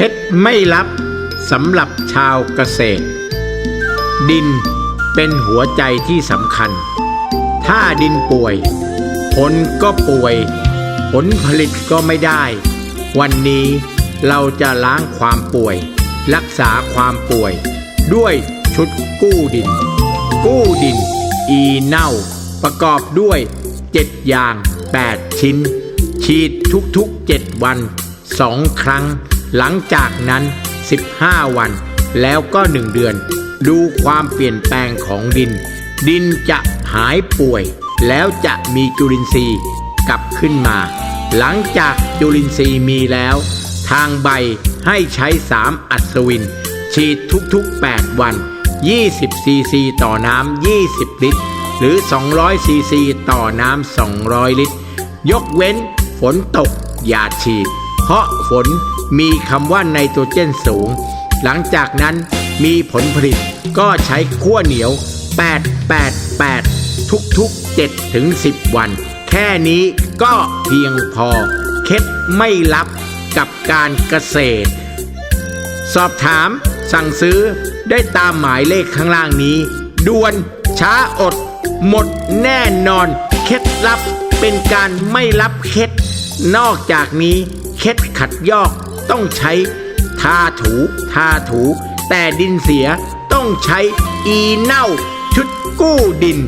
เคล็ดไม่ลับสำหรับชาวเกษตร ดินเป็นหัวใจที่สำคัญ ถ้าดินป่วย ผลก็ป่วย ผลผลิตก็ไม่ได้ วันนี้เราจะล้างความป่วย รักษาความป่วย ด้วยชุดกู้ดิน กู้ดิน อีเน่า ประกอบด้วย 7 อย่าง 8 ชิ้น ฉีดทุกๆ 7 วัน 2 ครั้ง หลังจากนั้น 15 วัน แล้วก็ 1 เดือน ดูความเปลี่ยนแปลงของดิน ดินจะหายป่วย แล้วจะมีจุลินทรีย์กลับขึ้นมา หลังจากจุลินทรีย์มีแล้ว ทางใบให้ใช้ 3 อัศวิน ฉีดทุกๆ 8 วัน 20 ซีซีต่อน้ำ 20 ลิตร หรือ 200 ซีซีต่อน้ำ 200 ลิตร ยกเว้นฝนตกอย่าฉีด เพราะฝน มีคำว่าไนโตรเจนสูง หลังจากนั้นมีผลผลิตก็ใช้ขั้วเหนียว 888 ทุกๆ7ถึง10 วัน แค่นี้ก็เพียงพอ เคล็ดไม่ลับกับการเกษตร สอบถามสั่งซื้อได้ตามหมายเลขข้างล่างนี้ด่วนช้าอด หมดแน่นอน เคล็ดลับเป็นการไม่รับเคล็ด นอกจากนี้เคล็ดขัดยอก ต้องใช้ทาถูทาถู แต่ดินเสียต้องใช้อีเน่าชุดกู้ดิน